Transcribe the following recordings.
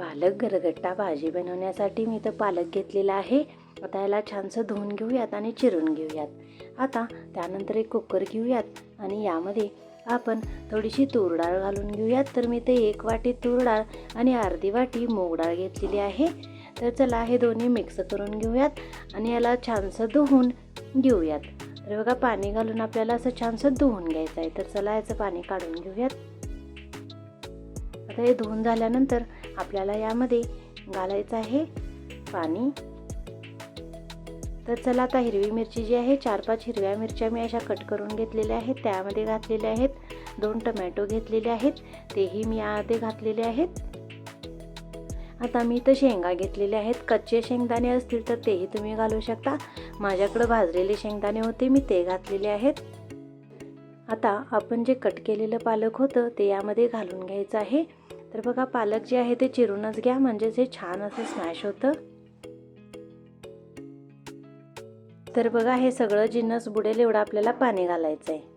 पालक गरगट्टा भाजी बनवण्यासाठी मी तर पालक घेतलेला आहे. आता याला छानसं धुवून घेऊयात आणि चिरून घेऊयात. आता त्यानंतर एक कुकर घेऊयात आणि यामध्ये आपण थोडीशी तूर डाळ घालून घेऊयात. तर मी ते एक वाटी तूर डाळ आणि अर्धी वाटी मूग डाळ घेतलेली आहे. तर चला हे दोन्ही मिक्स करून घेऊयात आणि याला छानसं धुवून घेऊयात. तर बघा पाणी घालून आपल्याला असं छानसं धुवून घ्यायचं आहे तर चला याचं पाणी काढून घेऊयात. आता हे धुवून झाल्यानंतर आपल्याला यामध्ये घालायचं आहे पाणी. तर चला आता हिरवी मिरची जी आहे चार पाच हिरव्या मिरच्या मी अशा कट करून घेतलेल्या आहेत. त्यामध्ये घातलेल्या आहेत दोन टमॅटो घेतलेले आहेत तेही मी यामध्ये घातलेले आहेत. आता मी तर शेंगा घेतलेले आहेत. कच्चे शेंगदाणे असतील तर तेही तुम्ही घालू शकता. माझ्याकडं भाजलेले शेंगदाणे होते मी ते घातलेले आहेत. आता आपण जे कट केलेलं पालक होतं ते यामध्ये घालून घ्यायचं आहे. तर बघा पालक जे आहे ते चिरूनच घ्या म्हणजेच हे छान असं स्मॅश होतं. तर बघा हे सगळं जिन्नस बुडेल एवढं आपल्याला पाणी घालायचं आहे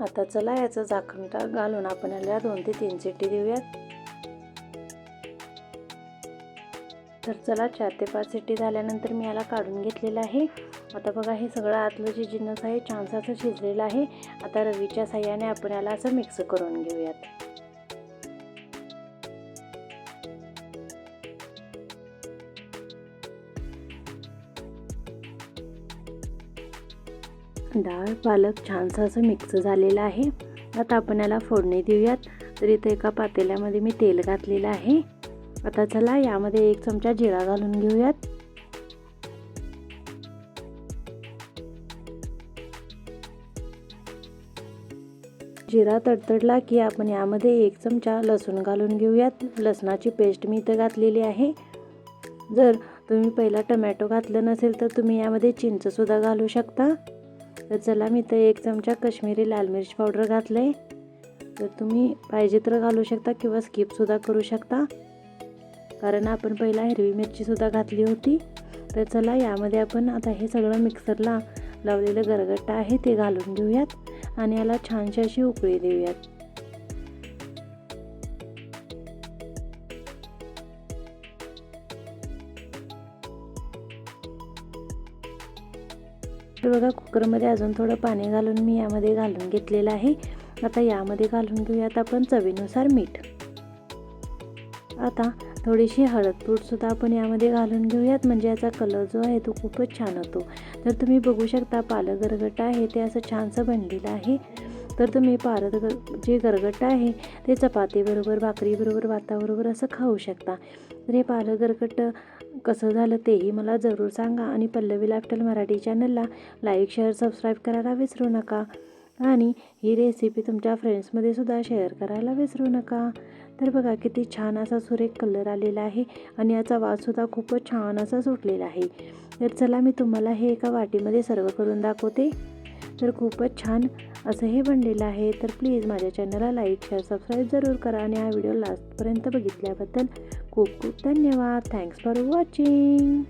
आता चला याचं झाकण घालून आपण याला दोन ते तीन सिटी देऊयात. तर चला चार ते पाच सिटी झाल्यानंतर मी याला काढून घेतलेलं आहे. आता बघा हे सगळं आतलं जे जिन्नस आहे छानसं असं शिजलेलं आहे. आता रवीच्या साह्याने आपण याला असं मिक्स करून घेऊयात. डाळ पालक छानसं असं मिक्स झालेलं आहे. आता आपण याला फोडणी देऊयात. तर इथं एका पातेल्यामध्ये मी तेल घातलेलं आहे. आता चला यामध्ये एक चमचा जिरा घालून घेऊयात. जिरा तडतडला की आपण यामध्ये एक चमचा लसूण घालून घेऊयात. लसणाची पेस्ट मी इथं घातलेली आहे. जर तुम्ही पहिला टमॅटो घातलं नसेल तर तुम्ही यामध्ये चिंचसुद्धा घालू शकता. तर चला मी तर एक चमचा कश्मीरी लाल मिरच पावडर घातलं आहे तर तुम्ही पाहिजे तर घालू शकता किंवा स्किपसुद्धा करू शकता. कारण आपण पहिला हिरवी मिरचीसुद्धा घातली होती. तर चला यामध्ये आपण आता हे सगळं मिक्सरला लावलेलं गरगट्टा आहे ते घालून घेऊयात आणि याला छानशी अशी उकळी देऊयात. तर बघा कुकरमध्ये अजून थोडं पाणी घालून मी यामध्ये घालून घेतलेलं आहे. आता यामध्ये घालून घेऊयात आपण चवीनुसार मीठ. आता थोडीशी हळदपूडसुद्धा आपण यामध्ये घालून घेऊयात. म्हणजे याचा कलर जो आहे तो खूपच छान होतो. तर तुम्ही बघू शकता पालक गरगट आहे. ते असं छानसं बनलेलं आहे. तर तुम्ही पालक गर जे गरगट आहे ते चपातीबरोबर भाकरीबरोबर भाताबरोबर असं खाऊ शकता. तर हे पालक गरगट कसं झालं तेही मला जरूर सांगा. आणि पल्लवी लाईफस्टाईल मराठी चॅनलला लाईक शेअर सबस्क्राईब करायला विसरू नका. आणि ही रेसिपी तुमच्या फ्रेंड्समध्ये सुद्धा शेअर करायला विसरू नका. तर बघा किती छान असा सुरेख कलर आलेला आहे आणि याचा वाससुद्धा खूपच छान असा सुटलेला आहे. तर चला मी तुम्हाला हे एका वाटीमध्ये सर्व करून दाखवते. तर खूपच छान असं हे बनलेलं आहे. तर प्लीज माझ्या चॅनलला लाईक शेअर सबस्क्राईब जरूर करा आणि हा व्हिडिओ लास्टपर्यंत बघितल्याबद्दल खूप खूप धन्यवाद. Thanks for watching